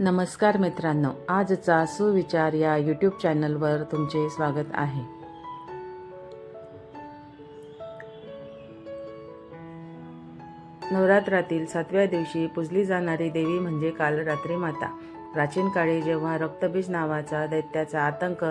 नमस्कार मित्रांनो आजचा सुविचार या यूट्यूब चॅनलवर तुमचे स्वागत आहे. नवरात्रातील सातव्या दिवशी पूजली जाणारी देवी म्हणजे कालरात्री माता. प्राचीन काळी जेव्हा रक्तबीज नावाचा दैत्याचा आतंक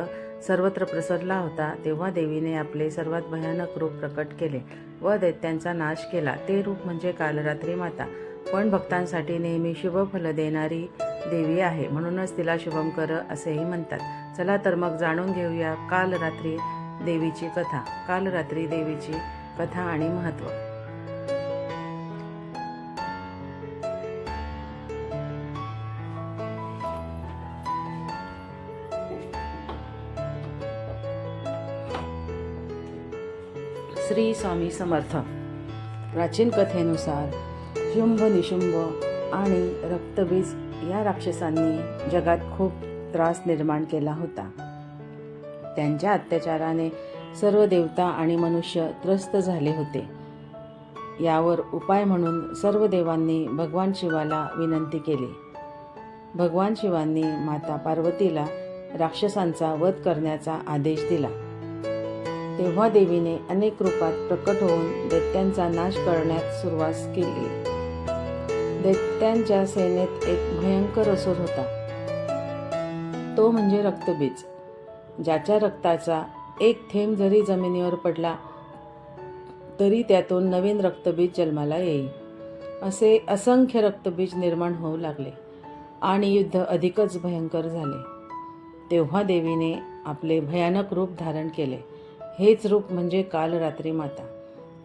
सर्वत्र प्रसरला होता तेव्हा देवीने आपले सर्वात भयानक रूप प्रकट केले व दैत्यांचा नाश केला. ते रूप म्हणजे कालरात्री माता. पण भक्तांसाठी नेहमी शुभफल देणारी देवी आहे. म्हणूनच तिला शुभंकर असेही म्हणतात. चला तर मग जाणून घेऊया काल रात्री देवीची कथा. काल रात्री देवीची कथा आणि महत्त्व श्री स्वामी समर्थ. प्राचीन कथेनुसार शुंभ निशुंभ आणि रक्तबीज या राक्षसांनी जगात खूप त्रास निर्माण केला होता. त्यांच्या अत्याचाराने सर्व देवता आणि मनुष्य त्रस्त झाले होते. यावर उपाय म्हणून सर्व देवांनी भगवान शिवाला विनंती केली. भगवान शिवांनी माता पार्वतीला राक्षसांचा वध करण्याचा आदेश दिला. तेव्हा देवीने अनेक रूपात प्रकट होऊन दैत्यांचा नाश करण्यात सुरुवात केली. दैत्यांच्या सेनेत एक भयंकर असुर होता. तो म्हणजे रक्तबीज ज्याच्या रक्ताचा एक थेंब जरी जमिनीवर पडला तरी त्यातून नवीन रक्तबीज जन्माला येईल. असे असंख्य रक्तबीज निर्माण होऊ लागले आणि युद्ध अधिकच भयंकर झाले. तेव्हा देवीने आपले भयानक रूप धारण केले. हेच रूप म्हणजे काल रात्री माता.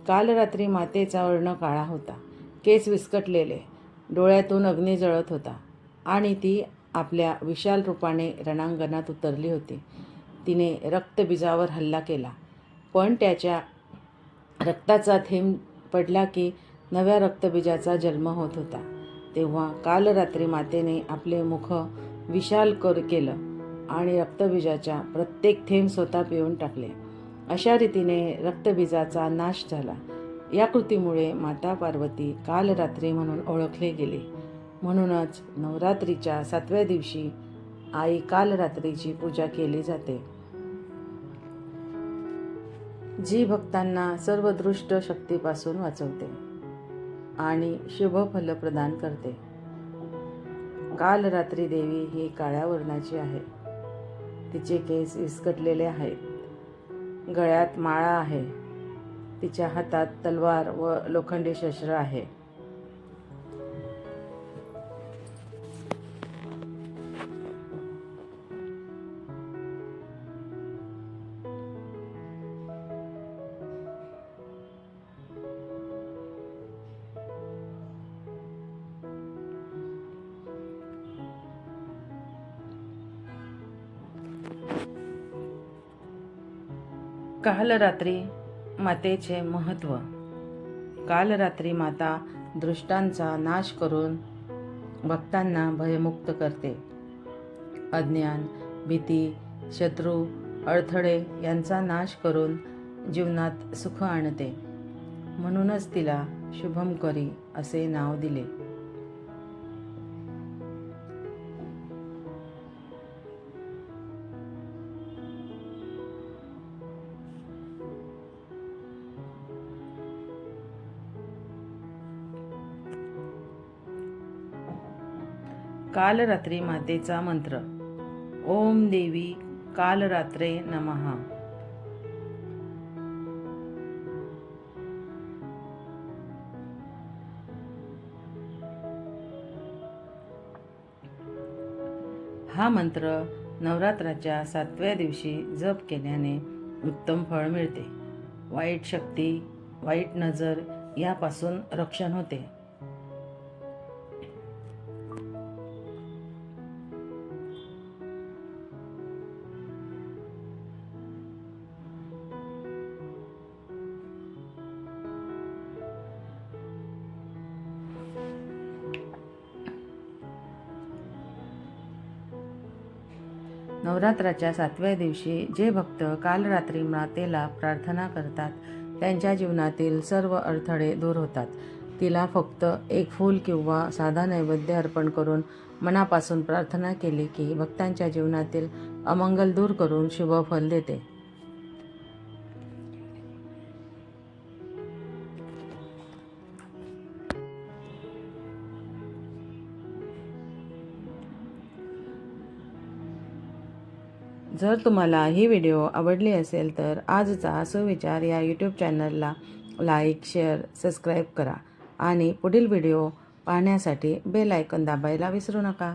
कालरात्री मातेचा वर्ण काळा होता. केस विस्कटलेले. डोळ्यातून अग्नी जळत होता आणि ती आपल्या विशाल रूपाने रणांगणात उतरली होती. तिने रक्तबीजावर हल्ला केला पण त्याच्या रक्ताचा थेंब पडला की नव्या रक्तबीजाचा जन्म होत होता. तेव्हा काल रात्री मातेने आपले मुख विशाल कर केलं आणि रक्तबीजाच्या प्रत्येक थेंब स्वतः पिऊन टाकले. अशा रीतीने रक्तबीजाचा नाश झाला. या कृतीमुळे माता पार्वती कालरात्री म्हणून ओळखले गेले. म्हणूनच नवरात्रीच्या सातव्या दिवशी आई कालरात्रीची पूजा केली जाते. जी भक्तांना सर्व दृष्ट शक्तीपासून वाचवते आणि शुभफल प्रदान करते. कालरात्री देवी ही काळ्या वर्णाची आहे. तिचे केस विस्कटलेले आहेत. गळ्यात माळा आहे. तिच्या हातात तलवार व लोखंडी शस्त्र आहे. काल रात्री मातेचे महत्त्व. काल रात्री माता दृष्टांचा नाश करून भक्तांना भयमुक्त करते. अज्ञान भीती शत्रू अडथळे यांचा नाश करून जीवनात सुख आणते. म्हणूनच तिला शुभमकरी असे नाव दिले. काल रात्री मातेचा मंत्र. ओम देवी कालरात्रे नमहा. हा मंत्र नवरात्राच्या सातव्या दिवशी जप केल्याने उत्तम फळ मिळते. वाईट शक्ती वाईट नजर यापासून रक्षण होते. नवरात्राच्या सातव्या दिवशी जे भक्त काल रात्री मातेला प्रार्थना करतात त्यांच्या जीवनातील सर्व अडथळे दूर होतात. तिला फक्त एक फूल किंवा साधा नैवेद्य अर्पण करून मनापासून प्रार्थना केली की भक्तांच्या जीवनातील अमंगल दूर करून शुभफल देते. जर तुम्हाला ही व्हिडिओ आवडली असेल तर आजचा सुविचार या यूट्यूब चॅनलला लाईक शेअर सबस्क्राईब करा आणि पुढील व्हिडिओ पाहण्यासाठी बेल आयकन दाबायला विसरू नका.